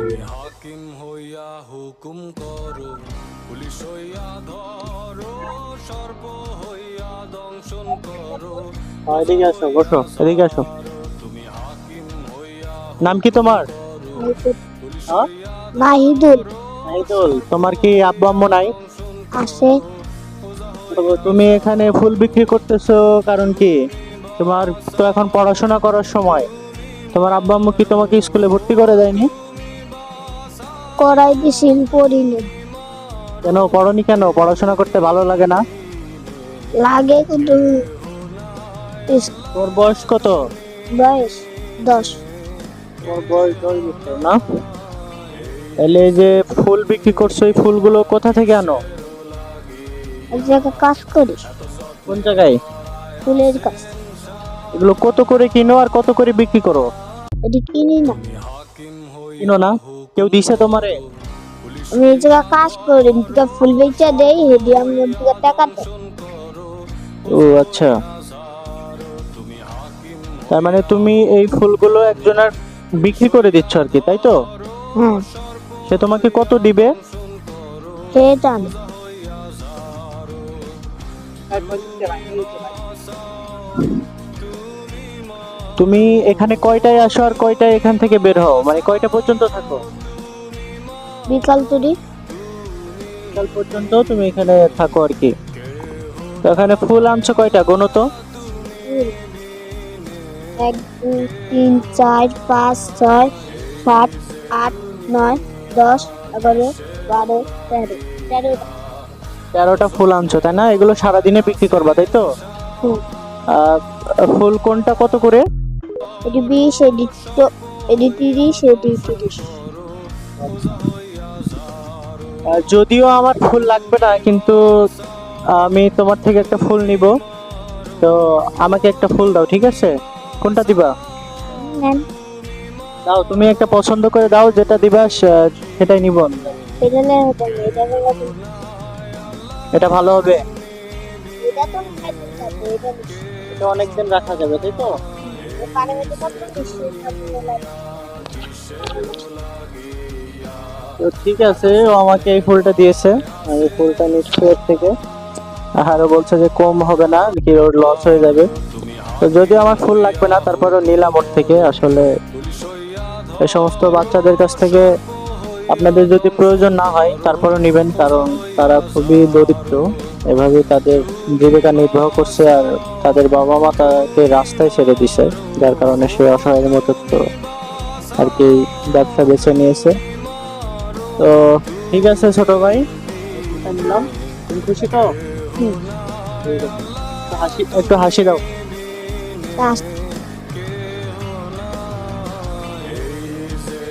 তুমি হাকিম হইয়া হুকুম করো পুলিশ হইয়া ধরো সর্প হইয়া দংশন করো। এদিকে আসো বসো এদিকে আসো। তুমি হাকিম হইয়া নাম কি তোমার? হ্যাঁ? মাহিদুল। নাহিদুল তোমার কি আব্বু আম্মু নাই? আছে। তুমি এখানে ফুল বিক্রি করতেছো কারণ কি? তোমার তো এখন পড়াশোনা করার সময়। তোমার আব্বু আম্মু কি তোমাকে স্কুলে ভর্তি করে দেয়নি? পড়িনি কেন পড়নি কেন? পড়াশোনা করতে ভালো লাগে না? লাগে কিন্তু ইস- তোর বয়স কত? বয়স দশ। তোর বয়স দশ বছর না? তাহলে এই যে ফুল বিক্রি করছ এই ফুলগুলো কোথা থেকে আনো? এক জায়গায় কাজ করি। কোন জায়গায়? ফুলের কাজ। এগুলো কত করে কিনো আর কত করে বিক্রি করো? এটি কিনি না। কিনো না? কেউ দিছে তোমারে? আমি এই জায়গায় কাজ করি দিকে ফুল বেচা দেই হেডি আমি ওর টাকা দেই। ও আচ্ছা। তার মানে তুমি এই ফুলগুলো একজনের বিক্রি করে দিচ্ছ আর কি তাই তো? হ্যাঁ। সে তোমাকে কত দিবে? সে জানে? তুমি এখানে কয়টায় আসো আর কয়টায় এখান থেকে বের হও? মানে কয়টা পর্যন্ত থাকো? বিকাল তুরি। বিকাল পর্যন্ত তুমি এখানে থাকো আর কি। তো এখানে ফুল আনছো কয়টা গোনো তো? এক দুই তিন চার পাঁচ ছয় সাত আট নয় দশ এগারো বারো তেরো। তেরো তেরোটা ফুল আনছো তাই না? এগুলো সারাদিনে বিক্রি করবা তাই তো। ফুল কোনটা কত করে? এটি বিশ এটি তো এটি তিরিশ এটি তিরিশ। যদিও আমার ফুল লাগবে না কিন্তু আমি তোমার থেকে একটা ফুল নিব। তো আমাকে একটা ফুল দাও ঠিক আছে? কোনটা দিবা? দাও তুমি একটা পছন্দ করে দাও যেটা দিবা সেটাই নিব এটা ভালো হবে। এটা অনেকদিন রাখা যাবে তাই তো? পানি তো ঠিক আছে, ও আমাকে এই ফুলটা দিয়েছে। আমি ফুলটা নিচ্ছি ওর থেকে। আরও বলছে যে কম হবে না কি ওর লস হয়ে যাবে। তো যদি আমার ফুল লাগবে না, তারপরও নিলাম ওর থেকে। আসলে এই সমস্ত বাচ্চাদের কাছ থেকে আপনাদের যদি প্রয়োজন না হয়, তারপরও নেবেন, কারণ তারা খুবই দরিদ্র। এভাবে তাদের জীবিকা নির্বাহ করছে, আর তাদের বাবা মা তাকে রাস্তায় ছেড়ে দিছে, যার কারণে সে অসহায়ের মতো আর কি ব্যবসা বেছে নিয়েছে। তো ঠিক আছে ছোট ভাই। নিলাম তুমি খুশি তো? হাসি একটু হাসি দাও।